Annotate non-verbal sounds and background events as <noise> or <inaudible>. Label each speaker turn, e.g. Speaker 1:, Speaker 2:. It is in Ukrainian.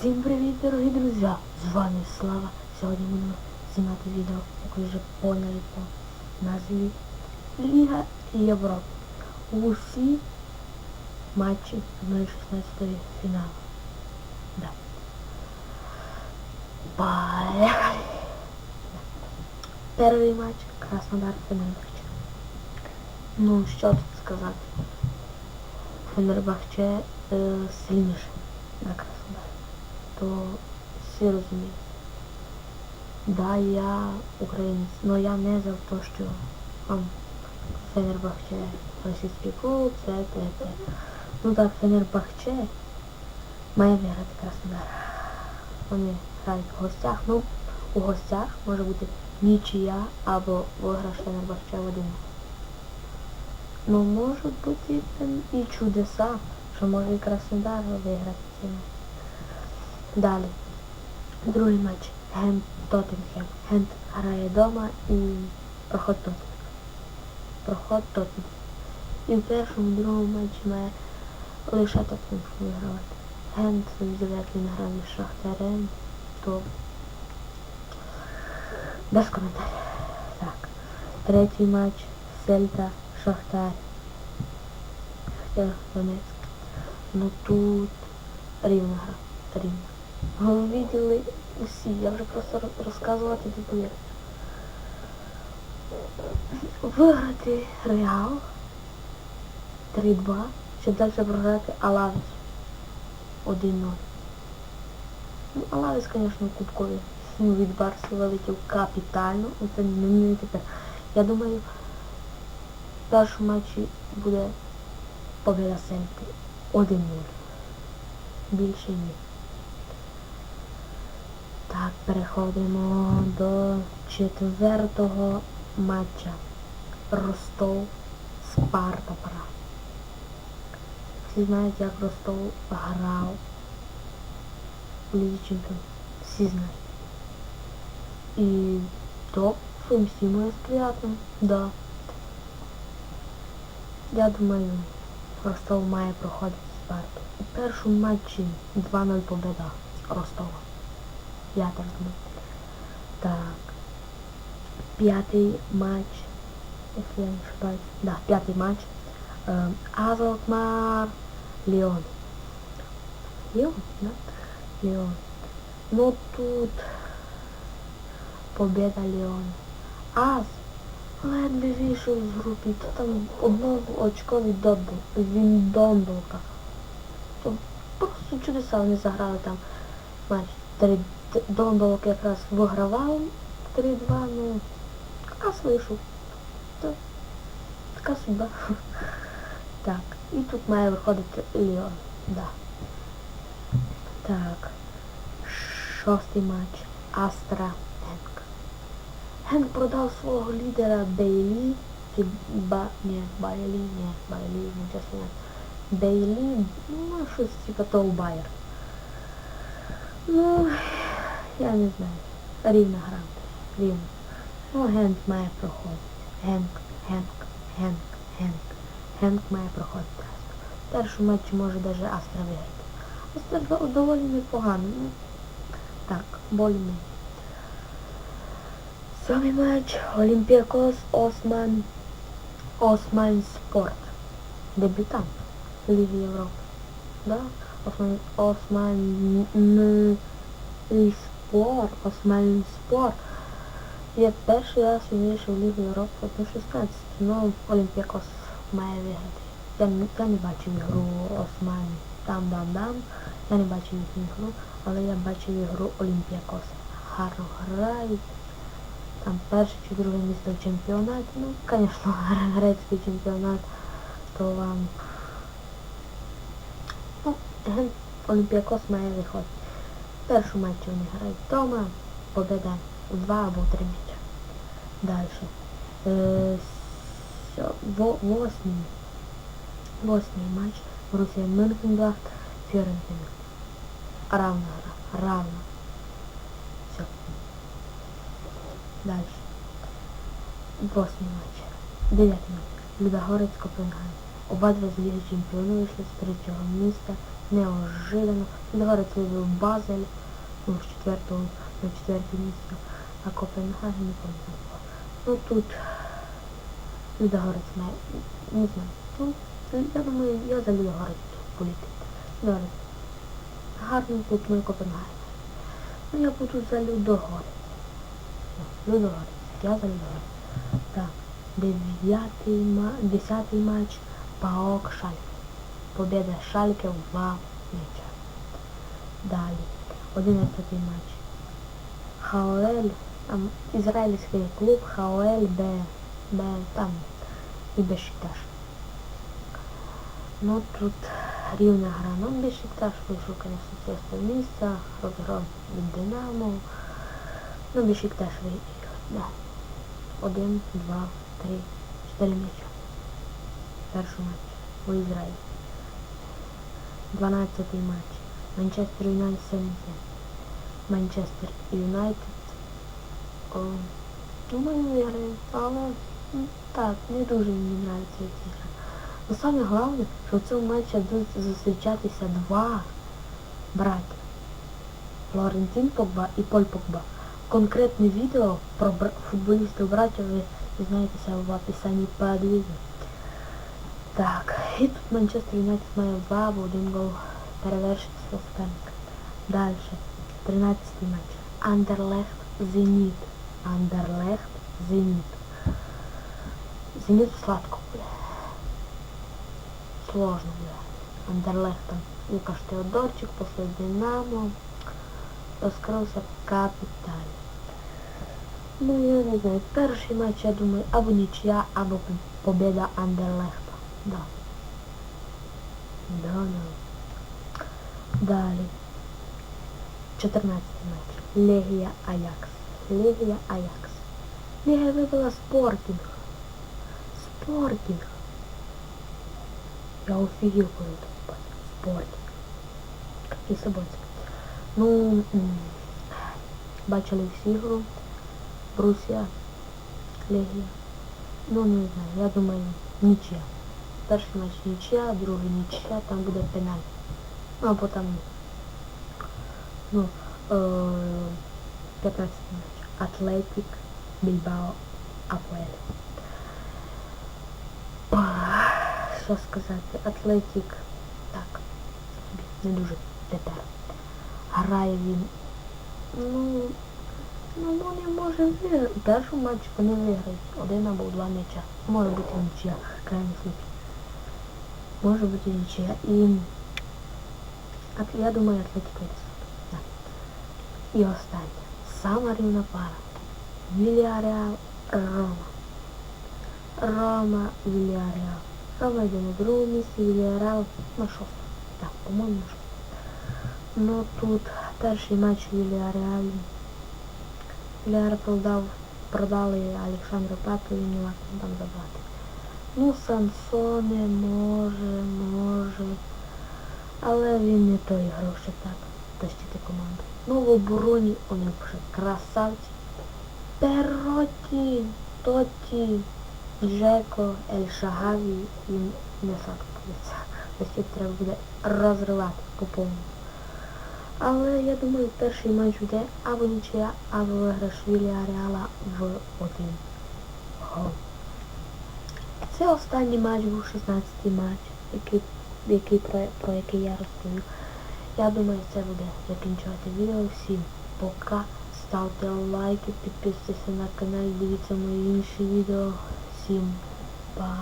Speaker 1: Всім привіт, дорогі друзі! З вами Слава. Сьогодні будемо знімати відео, як ви вже поняли по назві Ліга Європи. Усі матчі 1-16 фіналу. Да. Поехали! Перший матч Краснодар Фенербахче. Ну, що тут сказати? Фенербахче е, сильніше на Краснодар. То всі розуміють. Да, я українець, але я не за те, що там Фенербахче російський клуб, це, це, це. Ну так, Фенербахче має виграти Краснодар. Вони грають в гостях. Ну, у гостях може бути нічия або виграш Фенербахче в один. Ну, можуть бути і чудеса, що може і Краснодар виграти. Далі. Другий матч. Гент Тоттенхем. Гент грає вдома і проход Тоттенхем. Проход Тоттенхем. І в першому, другому матчі має лише Тоттенхем вигравати. Гент, як він грав із то без коментарів. Так. Третій матч. Сельта Шахтар. Шахтар Донецьк. Ну тут рівна гра. Рівна. Ви виділи усі, я вже просто роз- розказувати не буду. Виграти Реал 3-2, щоб далі програти Алавес 1-0. Ну, Алавес, звісно, кубковий. Ну, від Барси вилетів капітально. Це не, тепер. Я думаю, в першому матчі буде победа Сельти 1-0. Більше ні. Так, переходимо до четвертого матча. Ростов Спарта Прага. Всі знають, як Ростов грав у Лізі Чемпіонів. Всі знають. І то всім буде приятно. Да. Я думаю, Ростов має проходити Спарту. У першому матчі 2-0 победа Ростова. Так думаю. Так. П'ятий матч. Якщо я не ошибаюсь. Да, п'ятий матч. Е, Азалкмар Леон. Леон, да? Леон. Ну тут победа Леон. Аз ледве вийшов з групи. То там одно очко від Донбол, від Донболка. То просто чудеса вони заграли там матч. Донболок якраз вигравав 3-2, ну, Аз вийшов. То, така судьба. <laughs> Так, і тут має виходити Ліон. Да. Так. Шостий матч. Астра Генк. Генк продав свого лідера Бейлі. Чи Ба... Ні, Байлі, ні, Байлі, не чесно. Бейлі, ну, щось типа того Байер. Ну, я не знаю. Рівна гра. Рівна. Ну, Генк має проходити. Генк, Генк, Генк, Генк. Генк має проходити. В першому матчі може навіть Астра виграти. Астра до- доволі непогано. Ну, так, более Сьомий матч. Олімпіакос Осман. Осман Спорт. Дебютант Ліги Європи. Да? Осман, Осман н- спор, Осман Спор. Я перший раз вийшов в Лігу Європи на 16, ну Олімпіакос має виграти. Я, я не бачив ігру Осман там-дам-дам, я не бачив їхню ігру, але я бачив ігру Олімпіакос. Гарно грають. Там перше чи друге місце в чемпіонаті. Ну, звісно, <laughs> грецький чемпіонат, то вам Ну, Олімпіакос має виходити. В першому матчі вони грають вдома, победа два або три м'яча. Далі. Е, восьмий. Восьмий матч. Борусія Мюнхенблахт, Фіорентина. Равна гра. Равна. Все. Далі. Восьмий матч. Дев'ятий матч. Людогорець Копенгаген. Обидва з Ліги вийшли з третього місця неожиданно. Відгорець вивів Базель ну, з четвертого на четверте місце, а Копенгаген не пам'ятаю. Ну тут Людогорець має, не знаю. Ну, я думаю, я за Людогорець тут політик. Людогорець. Гарний ну і Копенгаген. Ну я буду за Людогорець. Людогорець. Я за Людогорець. Так, дев'ятий десятий матч Паок Шальке. Победа Шальке в два м'яча. Далі. Одинадцятий матч. Хаоель, там ізраїльський клуб Хаоель Б, Б, там і Бешикташ. Ну тут рівна гра. Ну Бешикташ вийшов, звісно, шостого місця, розграв від Динамо. Ну Бешикташ вийшов, да. Один, два, три, чотири м'яча. Перший матч у Ізраїлі. 12-й матч. Манчестер Юнайтед 7 Манчестер Юнайтед. Думаю, виграє, але так, не дуже мені подобається ці гра. Но саме головне, що в цьому матчі будуть зустрічатися два браття. Флорентин Погба і Поль Погба. Конкретне відео про футболістів братів ви дізнаєтеся в описанні під відео. Так, і тут Манчестер Юнайтед має два або один гол перевершити свого. Далі. 13 матч. Андерлехт Зеніт. Андерлехт Зеніт. Зеніт сладко буде. Сложно буде. Андерлехт там Лукаш Теодорчик, після Динамо. Розкрився капіталь. Ну я не знаю. Перший матч, я думаю, або нічия, або победа Андерлехта. Да. Да, да. Далі. 14 матч. Легія Аякс. Легія Аякс. Легія вибила Спортінг. Спортінг. Я офігів, коли побачив. Спортінг. І Собольський. Ну, бачили всі гру. Брусія. Легія. Ну, не знаю, я думаю, нічия. Перший матч нічия, другий нічия, там буде пеналь. Ну, або там, ну, е, 15 матч. Атлетик, Більбао, Апуель. Що сказати, Атлетик, так, не дуже тепер. Грає він, ну, ну, вони може виграти. Першу матч вони виграють. Один або два м'яча. Може бути нічия, крайній случай. Може бути нічия. І Ат- я думаю, Атлетик виріс. Так. І останнє. Сама рівна пара. Вільяреал Рома. Рома Вільяреал. Рома йде на другому місці, Вільяреал на шостому. Так, по-моєму, на шостому. Ну тут перший матч Вільяреал. Вільяреал продав, продали Олександру Пату і не варто там забрати. Ну, Сансоне може, може. Але він не той гроші так тащити команду. Ну в обороні вони вже красавці. Пероті, Тоті, Джеко, Ель Шагаві і не садкується. Ось <laughs> треба буде розривати по повному. Але я думаю, перший матч буде або нічия, або виграш Віліареала в один гол. Це останній матч був 16-й матч, який який про, про який я розповів. Я думаю, це буде закінчувати відео. Всім пока. Ставте лайки, підписуйтесь на канал, дивіться мої інші відео. Всім па.